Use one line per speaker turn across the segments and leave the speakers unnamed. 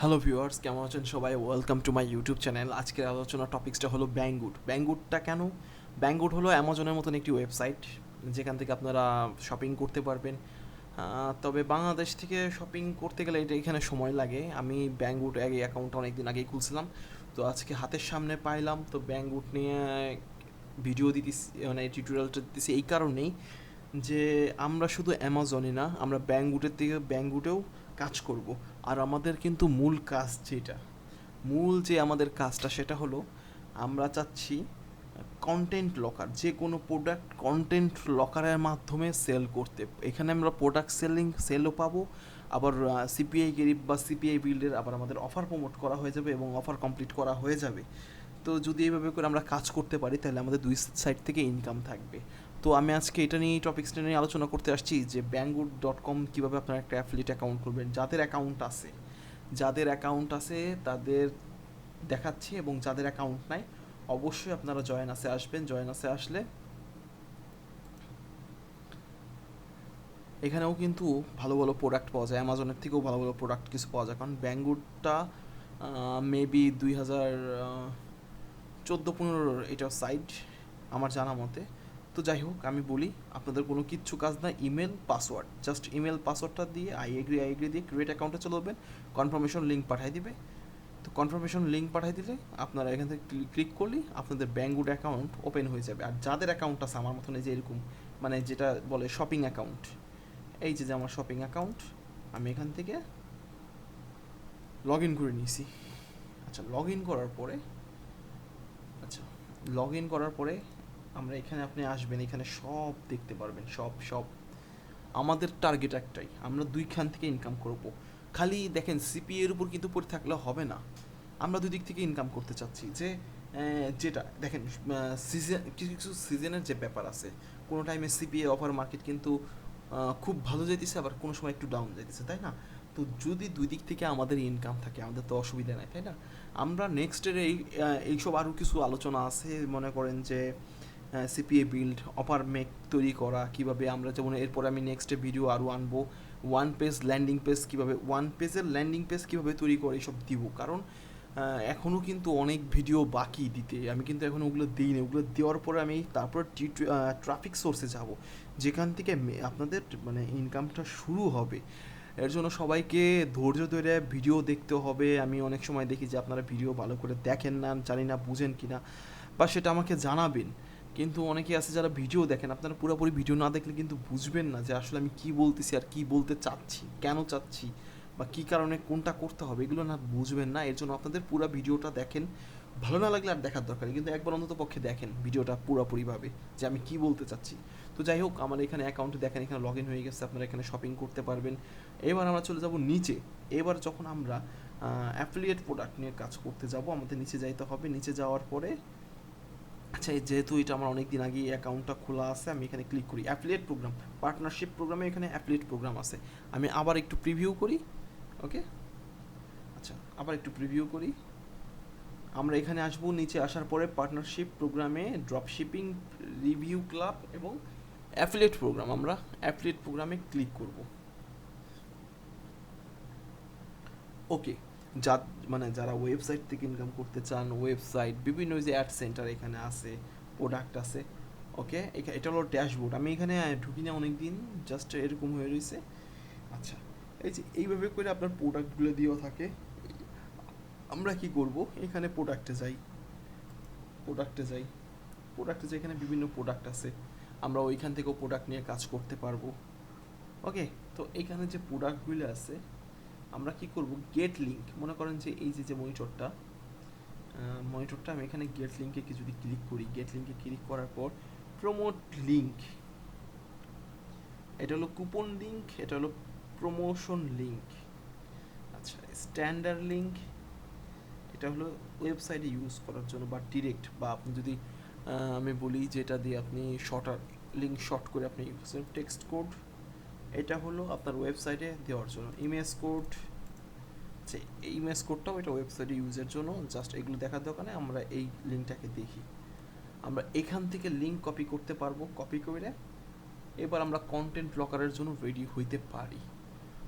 Hello viewers কেমন আছেন সবাই? Welcome to my YouTube channel আজকের আলোচনা টপিক্সটা হলো ব্যাঙ্গুড ব্যাঙ্গুডটা কেন? ব্যাঙ্গুড হলো অ্যামাজনের মতন একটি ওয়েবসাইট যেখান থেকে আপনারা শপিং করতে পারবেন। তবে বাংলাদেশ থেকে শপিং করতে গেলে এটা এখানে সময় লাগে। আমি ব্যাঙ্গুড আগে অ্যাকাউন্টটা অনেক দিন আগেই খুলছিলাম। তো আজকে হাতের সামনে পাইলাম। তো ব্যাঙ্গুড নিয়ে ভিডিও দিতেছি মানে টিউটোরিয়ালটা দিতেছি এই কারণেই যে আমরা শুধু অ্যামাজনে না, আমরা ব্যাঙ্গুটের থেকে ব্যাঙ্গুটেও কাজ করব। আর আমাদের কিন্তু মূল কাজ যেটা, মূল যে আমাদের কাজটা সেটা হলো, আমরা চাচ্ছি কন্টেন্ট লকার যে কোনো প্রোডাক্ট কন্টেন্ট লকারের মাধ্যমে সেল করতে। এখানে আমরা প্রোডাক্ট সেলিং সেলও পাবো, আবার সিপিআই গেরিব বা সিপিআই বিল্ডের আবার আমাদের অফার প্রমোট করা হয়ে যাবে এবং অফার কমপ্লিট করা হয়ে যাবে। তো যদি এইভাবে করে আমরা কাজ করতে পারি, তাহলে আমাদের দুই সাইড থেকে ইনকাম থাকবে। তো আমি আজকে এটা নিয়ে টপিক্সটা নিয়ে আলোচনা করতে আসছি যে ব্যাঙ্গুড ডট কম কীভাবে আপনারা একটা অ্যাফিলিট অ্যাকাউন্ট করবেন, যাদের অ্যাকাউন্ট আছে, যাদের অ্যাকাউন্ট আছে তাদের দেখাচ্ছি এবং যাদের অ্যাকাউন্ট নাই, অবশ্যই আপনারা জয়েন আসে আসবেন জয়েন আসে আসলে এখানেও কিন্তু ভালো ভালো প্রোডাক্ট পাওয়া যায় অ্যামাজনের থেকেও ভালো ভালো প্রোডাক্ট কিছু পাওয়া যায়। কারণ ব্যাঙ্গুডটা মেবি দুই হাজার চোদ্দ পনেরোর এটা সাইট আমার জানা মতে। তো যাই হোক, আমি বলি, আপনাদের কোনো কিচ্ছু কাজ না ইমেল পাসওয়ার্ড জাস্ট ইমেল পাসওয়ার্ডটা দিয়ে আই এগ্রি আই এগ্রি দিয়ে ক্রিয়েট অ্যাকাউন্টে চলে যাবেন। কনফার্মেশন লিঙ্ক পাঠিয়ে দিবে। তো কনফার্মেশন লিঙ্ক পাঠিয়ে দিলে আপনারা এখান থেকে ক্লিক করলেই আপনাদের ব্যাঙ্গুড অ্যাকাউন্ট ওপেন হয়ে যাবে। আর যাদের অ্যাকাউন্ট আছে, আমার মতন এই যে এরকম মানে যেটা বলে শপিং অ্যাকাউন্ট এই যে যে আমার শপিং অ্যাকাউন্ট আমি এখান থেকে লগ ইন করে নিয়েছি। আচ্ছা লগ ইন করার পরে আচ্ছা লগ ইন করার পরে আমরা এখানে আপনি আসবেন, এখানে সব দেখতে পারবেন, সব সব। আমাদের টার্গেট একটাই, আমরা দুইখান থেকে ইনকাম করব। খালি দেখেন সিপিএ এর উপর কিন্তু পড়ে থাকলে হবে না। আমরা দুই দিক থেকে ইনকাম করতে চাচ্ছি যে যেটা, দেখেন সিজন কিছু কিছু সিজনের যে ব্যাপার আছে, কোনো টাইমে সিপিএ অফার মার্কেট কিন্তু খুব ভালো যাইতেছে, আবার কোনো সময় একটু ডাউন যাইতেছে, তাই না? তো যদি দুই দিক থেকে আমাদের ইনকাম থাকে, আমাদের তো অসুবিধা নাই, তাই না? আমরা নেক্সটের এই এইসব আরও কিছু আলোচনা আছে, মনে করেন যে সিপিএ বিল্ড অপার মেক তৈরি করা, কীভাবে আমরা যেমন এরপরে আমি নেক্সটে ভিডিও আরও আনব ওয়ান পেজ ল্যান্ডিং পেজ কীভাবে ওয়ান পেজের ল্যান্ডিং পেজ কীভাবে তৈরি করে এসব দিব। কারণ এখনও কিন্তু অনেক ভিডিও বাকি দিতে। আমি কিন্তু এখন ওগুলো দিই না ওগুলো দেওয়ার পরে আমি তারপর ট্রাফিক সোর্সে যাব। যেখান থেকে আপনাদের মানে ইনকামটা শুরু হবে। এর জন্য সবাইকে ধৈর্য ধরে ভিডিও দেখতে হবে। আমি অনেক সময় দেখি যে আপনারা ভিডিও ভালো করে দেখেন না, জানি না, বুঝেন কি না বা সেটা আমাকে জানাবেন। কিন্তু অনেকে আছে যারা ভিডিও দেখেন। আপনারা পুরোপুরি ভিডিও না দেখলে কিন্তু বুঝবেন না যে আসলে আমি কি বলতেছি আর কি বলতে চাচ্ছি, কেন চাচ্ছি বা কি কারণে কোনটা করতে হবে, এগুলো না বুঝবেন না। এর জন্য আপনাদের পুরো ভিডিওটা দেখেন। ভালো না লাগলে আর দেখার দরকার কিন্তু একবার অন্তত পক্ষে দেখেন ভিডিওটা পুরোপুরিভাবে যে আমি কি বলতে চাচ্ছি। তো যাই হোক, আমার এখানে অ্যাকাউন্টে দেখেন, এখানে লগ ইন হয়ে গেছে। আপনারা এখানে শপিং করতে পারবেন। এবার আমরা চলে যাব নিচে। এবার যখন আমরা অ্যাফিলিয়েট প্রোডাক্ট নিয়ে কাজ করতে যাব, আমাদের নিচে যাইতে হবে। নিচে যাওয়ার পরে আচ্ছা যেহেতু এটা আমার অনেক দিন আগে অ্যাকাউন্টটা খোলা আছে, আমি এখানে ক্লিক করি অ্যাফিলিয়েট প্রোগ্রাম পার্টনারশিপ প্রোগ্রামে এখানে অ্যাফিলিয়েট প্রোগ্রাম আছে। আমি আবার একটু প্রিভিউ করি ওকে আচ্ছা আবার একটু প্রিভিউ করি। আমরা এখানে আসব, নিচে আসার পরে পার্টনারশিপ প্রোগ্রামে ড্রপ শিপিং রিভিউ ক্লাব এবং অ্যাফিলিয়েট প্রোগ্রাম আমরা অ্যাফিলিয়েট প্রোগ্রামে ক্লিক করব। ওকে যা মানে যারা ওয়েবসাইট থেকে ইনকাম করতে চান ওয়েবসাইট বিভিন্ন যে অ্যাড সেন্টার এখানে আছে প্রোডাক্ট আছে ওকে এটা হলো ড্যাশবোর্ড আমি এখানে ঢুকি না অনেক দিন জাস্ট এরকম হয়ে রয়েছে আচ্ছা এই যে এইভাবে করে আপনার প্রোডাক্টগুলো দিয়েও থাকে। আমরা কি করব? এখানে প্রোডাক্টে যাই। প্রোডাক্টে যাই। প্রোডাক্টে যেখানে বিভিন্ন প্রোডাক্ট আছে। আমরা ওইখান থেকেও প্রোডাক্ট নিয়ে কাজ করতে পারব। ওকে তো এইখানে যে প্রোডাক্টগুলো আছে আমরা কি করব? গেট লিঙ্ক মনে করেন যে এই যে যে মনিটরটা মনিটরটা আমি এখানে গেট লিঙ্কে যদি ক্লিক করি গেট লিঙ্কে ক্লিক করার পর প্রমোট লিঙ্ক এটা হলো কুপন লিঙ্ক এটা হলো প্রমোশন লিঙ্ক আচ্ছা স্ট্যান্ডার্ড লিঙ্ক এটা হলো ওয়েবসাইটে ইউজ করার জন্য বা ডিরেক্ট বা আপনি যদি আমি বলি যেটা দিয়ে আপনি শর্টার লিঙ্ক শর্ট করে আপনি টেক্সট কোড এটা হলো আপনার ওয়েবসাইটে দেওয়ার জন্য। ইমেজ কোড এই ইমেজ কোডটাও এটা ওয়েবসাইটে ইউজের জন্য। জাস্ট এগুলো দেখার দোকানে আমরা এই লিঙ্কটাকে দেখি। আমরা এখান থেকে লিঙ্ক কপি করতে পারব। কপি করে এবার আমরা কন্টেন্ট ব্লকারের জন্য রেডি হইতে পারি।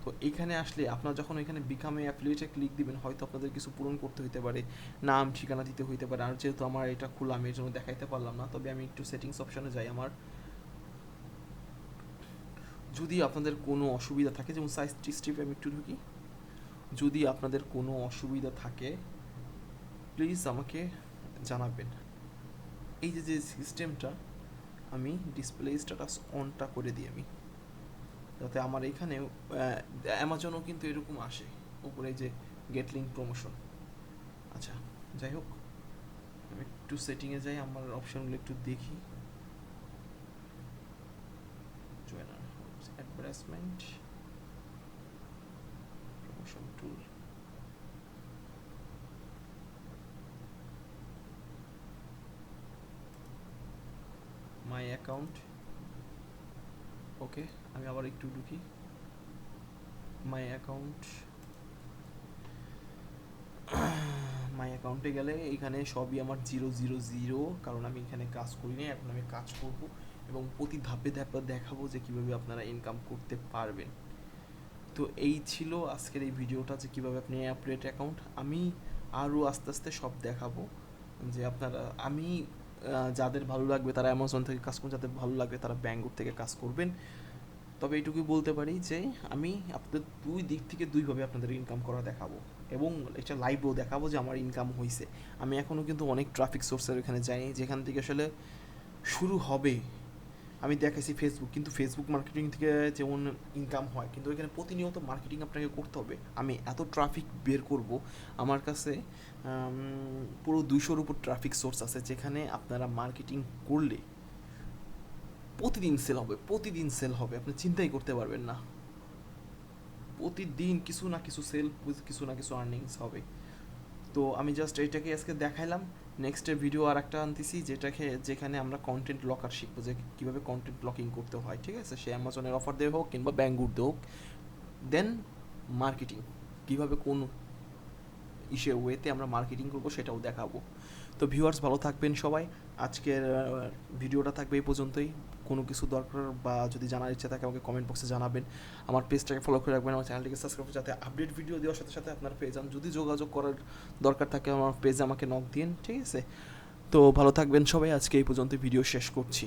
তো এখানে আসলে আপনারা যখন এখানে বিকামে অ্যাফিলিয়েটে ক্লিক দিবেন, হয়তো আপনাদের কিছু পূরণ করতে হইতে পারে, নাম, ঠিকানা দিতে হইতে পারে। আর যেহেতু আমার এটা খোলা, আমি এর জন্য দেখাইতে পারলাম না, তবে আমি একটু সেটিংস অপশনে যাই আমার। যদি আপনাদের কোনো অসুবিধা থাকে, যেমন সাইজ স্ট্রিপে আমি একটু ঢুকি, যদি আপনাদের কোনো অসুবিধা থাকে প্লিজ আমাকে জানাবেন। এই যে যে সিস্টেমটা আমি ডিসপ্লে স্ট্যাটাস অনটা করে দিই আমি। যাতে আমার এখানে অ্যামাজনও কিন্তু এরকম আসে, উপরে যে গেট লিঙ্ক প্রমোশন আচ্ছা যাই হোক, আমি একটু সেটিংয়ে যাই, আমার অপশনগুলো একটু দেখি। Advertisement promotion tool my account okay আমি আবার একটু ঢুকি। মাই অ্যাকাউন্ট মাই অ্যাকাউন্টে গেলে এখানে সবই আমার জিরো জিরো জিরো কারণ আমি এখানে কাজ করি না এখন আমি কাজ করব। এবং প্রতি ধাপে ধাপে দেখাবো যে কীভাবে আপনারা ইনকাম করতে পারবেন। তো এই ছিল আজকের এই ভিডিওটা যে কীভাবে আপনি অ্যাপডেট অ্যাকাউন্ট আমি আরও আস্তে আস্তে সব দেখাবো যে আপনারা, আমি যাদের ভালো লাগবে তারা অ্যামাজন থেকে কাজ করবেন যাদের ভালো লাগবে তারা ব্যাঙ্গুর থেকে কাজ করবেন। তবে এইটুকুই বলতে পারি যে আমি আপনাদের দুই দিক থেকে দুইভাবে আপনাদের ইনকাম করা দেখাবো এবং এটা লাইভও দেখাবো যে আমার ইনকাম হয়েছে আমি এখনও কিন্তু অনেক ট্রাফিক সোর্সের এখানে যাই যেখান থেকে আসলে শুরু হবে আমি দেখাইছি ফেসবুক কিন্তু ফেসবুক মার্কেটিং থেকে যেমন ইনকাম হয়, কিন্তু এখানে প্রতিনিয়ত মার্কেটিং আপনাকে করতে হবে। আমি এত ট্রাফিক বের করব, আমার কাছে পুরো দুইশোর উপর ট্রাফিক সোর্স আছে, যেখানে আপনারা মার্কেটিং করলে প্রতিদিন সেল হবে, প্রতিদিন সেল হবে, আপনি চিন্তাই করতে পারবেন না। প্রতিদিন কিছু না কিছু সেল কিছু না কিছু আর্নিংস হবে। তো আমি জাস্ট এটাকে আজকে দেখাইলাম নেক্সটের ভিডিও আর একটা আনতেছি, যেটাকে, যেখানে আমরা কন্টেন্ট ব্লকার শিখব, যে কীভাবে কন্টেন্ট ব্লকিং করতে হয়, ঠিক আছে? সে অ্যামাজনের অফার দিয়ে হোক কিংবা ব্যাঙ্গুর দিয়ে হোক। দেন মার্কেটিং কীভাবে কোন ইসে ওয়েতে আমরা মার্কেটিং করব সেটাও দেখাবো। তো ভিউয়ার্স ভালো থাকবেন সবাই। আজকের ভিডিওটা থাকবে এই পর্যন্তই। কোনো কিছু দরকার বা যদি জানার ইচ্ছা থাকে আমাকে কমেন্ট বক্সে জানাবেন। আমার পেজটাকে ফলো করে রাখবেন, আমার চ্যানেলটিকে সাবস্ক্রাইব করে যাতে আপডেট ভিডিও দেওয়ার সাথে সাথে আপনার পেজ আমি যদি যোগাযোগ করার দরকার থাকে আমার পেজে আমাকে নক দিন ঠিক আছে? তো ভালো থাকবেন সবাই, আজকে এই পর্যন্ত ভিডিও শেষ করছি।